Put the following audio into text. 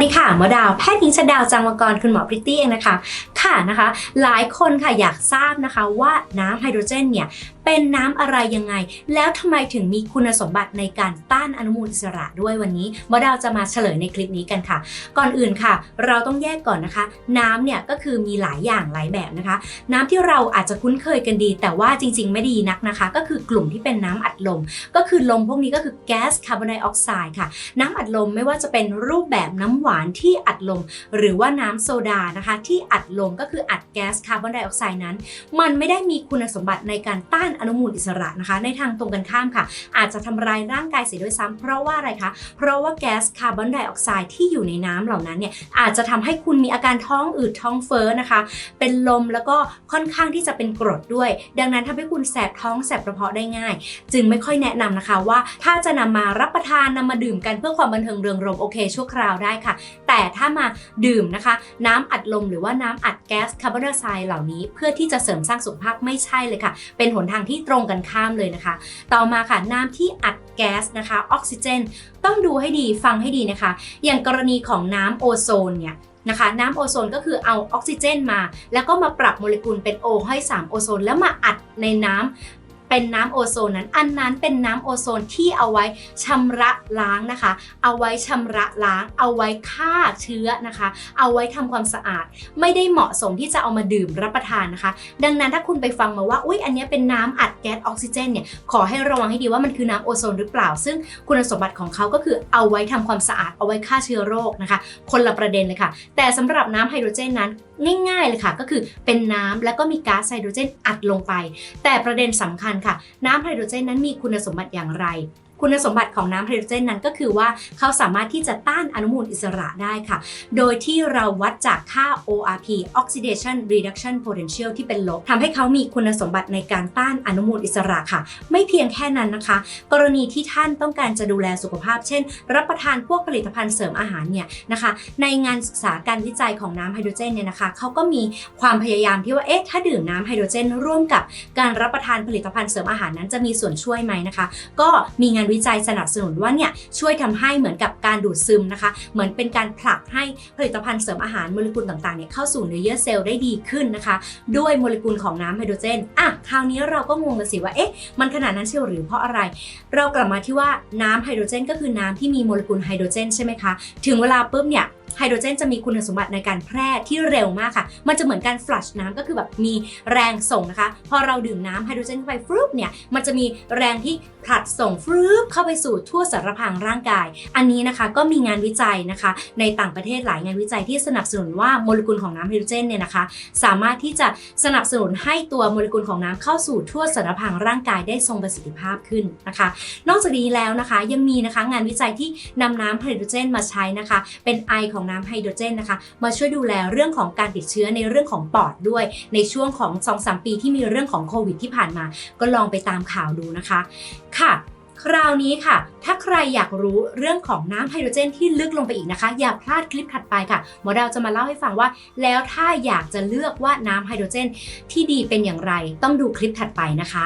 วัสดีค่ะหมอดาว แพทย์หญิงชดาวจังวกรคุณหมอพริตตี้เองนะคะค่ะนะคะ หลายคนค่ะอยากทราบนะคะว่าน้ำไฮโดรเจนเนี่ยเป็นน้ำอะไรยังไง แล้วทำไมถึงมีคุณสมบัติในการต้านอนุมูลอิสระด้วยวันนี้มอดาวจะมาเฉลยในคลิปนี้กันค่ะ ก่อนอื่นค่ะ เราต้องแยกก่อนนะคะ น้ำเนี่ยก็คือมีหลายอย่างหลายแบบนะคะ น้ำที่เราอาจจะคุ้นเคยกันดี แต่ว่าจริง ๆ ไม่ดีนักนะคะ ก็คือกลุ่มที่เป็นน้ำอัดลม ก็คือลมพวกนี้ก็คือแก๊สคาร์บอนไดออกไซด์ค่ะ น้ำอัดลมไม่ว่าจะเป็นรูปแบบน้ำหวานที่อัดลม หรือว่าน้ำโซดานะคะ ที่อัดลมก็คืออัดแก๊สคาร์บอนไดออกไซด์นั้น มันไม่ได้มีคุณสมบัติในการต้านอนุมูลอิสระนะคะ ในทางตรงกันข้ามค่ะ อาจจะทำลายร่างกายเสียด้วยซ้ำเพราะว่าอะไรคะ เพราะว่าแก๊สคาร์บอนไดออกไซด์ที่อยู่ในน้ำเหล่านั้นเนี่ยอาจจะทำให้คุณมีอาการท้องอืดท้องเฟ้อนะคะ เป็นลมแล้วก็ค่อนข้างที่จะเป็นกรดด้วย ดังนั้นทำให้คุณแสบท้องแสบกระเพาะได้ง่าย จึงไม่ค่อยแนะนำนะคะว่าถ้าจะนำมารับประทานนำมาดื่มกันเพื่อความบันเทิงเริงรมโอเคชั่วคราวได้ค่ะ แต่ถ้ามาดื่มนะคะ น้ำอัดลมหรือว่าน้ำอัด แก๊สคาร์บอนไดออกไซด์เหล่านี้เพื่อที่จะเสริมสร้างสุขภาพไม่ใช่เลยค่ะ เป็นหนทางที่ตรงกันข้ามเลยนะคะ ต่อมาค่ะน้ำที่อัดแก๊สนะคะออกซิเจน ต้องดูให้ดีฟังให้ดีนะคะ อย่างกรณีของน้ำโอโซนเนี่ยนะคะน้ำโอโซนก็คือเอาออกซิเจนมา แล้วก็มาปรับโมเลกุลเป็นโอห้3โอโซน แล้วมาอัดในน้ำ เป็นน้ำโอโซนนั้น อันนั้นเป็นน้ำโอโซนที่เอาไว้ชำระล้างนะคะ เอาไว้ชำระล้าง เอาไว้ฆ่าเชื้อนะคะ เอาไว้ทำความสะอาด ไม่ได้เหมาะสมที่จะเอามาดื่มรับประทานนะคะ ดังนั้นถ้าคุณไปฟังมาว่า อุ๊ยอันนี้เป็นน้ำอัดแก๊สออกซิเจนเนี่ย ขอให้ระวังให้ดีว่ามันคือน้ำโอโซนหรือเปล่า ซึ่งคุณสมบัติของเขาก็คือเอาไว้ทำความสะอาด เอาไว้ฆ่าเชื้อโรคนะคะ คนละประเด็นเลยค่ะ แต่สำหรับน้ำไฮโดรเจนนั้นง่ายๆเลยค่ะ ก็คือเป็นน้ำแล้วก็มีก๊าซไฮโดรเจนอัดลงไป แต่ประเด็นสำคัญค่ะ น้ำไฮโดรเจนนั้นมีคุณสมบัติอย่างไร คุณสมบัติของน้ำไฮโดรเจนนั้นก็คือว่าเขาสามารถที่จะต้านอนุมูลอิสระได้ค่ะ โดยที่เราวัดจากค่า ORP Oxidation Reduction Potential ที่เป็นลบทำให้เขามีคุณสมบัติในการต้านอนุมูลอิสระค่ะ ไม่เพียงแค่นั้นนะคะ กรณีที่ท่านต้องการจะดูแลสุขภาพ เช่น รับประทานพวกผลิตภัณฑ์เสริมอาหารเนี่ยนะคะ ในงานศึกษาการวิจัยของน้ำไฮโดรเจนเนี่ยนะคะเขาก็มีความพยายามที่ว่าเอ๊ะถ้าดื่มน้ำไฮโดรเจน ร่วมกับการรับประทานผลิตภัณฑ์เสริมอาหารนั้นจะมีส่วนช่วยไหมนะคะ ก็มีงานวิจัยสนับสนุนว่าเนี่ยช่วยทำให้เหมือนกับการดูดซึมนะคะ เหมือนเป็นการผลักให้ผลิตภัณฑ์เสริมอาหารโมเลกุลต่างๆเนี่ยเข้าสู่เนื้อเยื่อเซลล์ได้ดีขึ้นนะคะ ด้วยโมเลกุลของน้ำไฮโดรเจนอะคราวนี้เราก็งงกันสิว่าเอ๊ะมันขนาดนั้นเชียวหรือเพราะอะไร เรากลับมาที่ว่าน้ำไฮโดรเจน ก็คือน้ำที่มีโมเลกุลไฮโดรเจนใช่ไหมคะถึงเวลาปุ๊บเนี่ย ไฮโดรเจนจะมีคุณสมบัติในการแพร่ที่เร็วมากค่ะ มันจะเหมือนการฟลัชน้ำก็คือแบบมีแรงส่งนะคะ พอเราดื่มน้ำไฮโดรเจนเข้าไปฟรุบเนี่ย มันจะมีแรงที่ผลัดส่งฟรุบเข้าไปสู่ทั่วสารพางร่างกาย อันนี้นะคะก็มีงานวิจัยนะคะ ในต่างประเทศหลายงานวิจัยที่สนับสนุนว่าโมเลกุลของน้ำไฮโดรเจนเนี่ยนะคะ สามารถที่จะสนับสนุนให้ตัวโมเลกุลของน้ำเข้าสู่ทั่วสารพางร่างกายได้ทรงประสิทธิภาพขึ้นนะคะ นอกจากนี้แล้วนะคะยังมีนะคะงานวิจัยที่นำน้ำไฮโดรเจนมาใช้นะคะ เป็นไอของน้ำไฮโดรเจนนะคะ มาช่วยดูแลเรื่องของการติดเชื้อในเรื่องของปอดด้วย ในช่วงของ2-3ปีที่มีเรื่องของโควิดที่ผ่านมา ก็ลองไปตามข่าวดูนะคะค่ะคราวนี้ค่ะ ถ้าใครอยากรู้เรื่องของน้ำไฮโดรเจนที่ลึกลงไปอีกนะคะ อย่าพลาดคลิปถัดไปค่ะ หมอดาวจะมาเล่าให้ฟังว่า แล้วถ้าอยากจะเลือกว่าน้ำไฮโดรเจนที่ดีเป็นอย่างไร ต้องดูคลิปถัดไปนะคะ